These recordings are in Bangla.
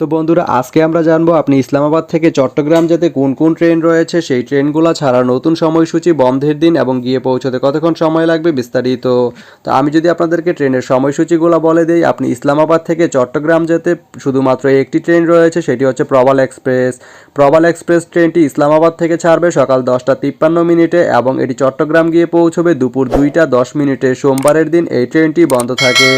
তো বন্ধুরা, আজকে আমরা জানব আপনি ইসলামাবাদ থেকে চট্টগ্রাম যেতে কোন কোন ট্রেন রয়েছে, সেই ট্রেনগুলো ছাড়া নতুন সময়সূচি, বন্ধের দিন এবং গিয়ে পৌঁছতে কতক্ষণ সময় লাগবে বিস্তারিত। তো আমি যদি আপনাদেরকে ট্রেনের সময়সূচিগুলো বলে দিই, আপনি ইসলামাবাদ থেকে চট্টগ্রাম যেতে শুধুমাত্র একটি ট্রেন রয়েছে, সেটি হচ্ছে প্রবাল এক্সপ্রেস। প্রবাল এক্সপ্রেস ট্রেনটি ইসলামাবাদ থেকে ছাড়বে সকাল দশটা তিপ্পান্ন মিনিটে এবং এটি চট্টগ্রাম গিয়ে পৌঁছবে দুপুর দুইটা দশ মিনিটে। সোমবারের দিন এই ট্রেনটি বন্ধ থাকে।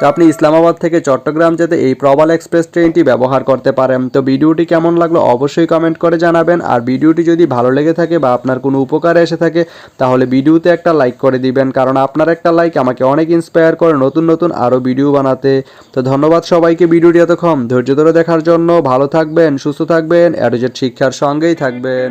তো আপনি ইসলামাবাদ থেকে চট্টগ্রাম যেতে এই প্রবাল এক্সপ্রেস ট্রেনটি ব্যবহার করতে পারেন। তো ভিডিওটি কেমন লাগল অবশ্যই কমেন্ট করে জানাবেন। আর ভিডিওটি যদি ভালো লেগে থাকে বা আপনার কোনো উপকারে এসে থাকে, তাহলে ভিডিওতে একটা লাইক করে দিবেন। কারণ আপনার একটা লাইক আমাকে অনেক ইন্সপায়ার করে নতুন নতুন আরও ভিডিও বানাতে। তো ধন্যবাদ সবাইকে ভিডিওটি এতক্ষণ ধৈর্য ধরে দেখার জন্য। ভালো থাকবেন, সুস্থ থাকবেন অ্যাডোজেট শিক্ষার সঙ্গেই থাকবেন।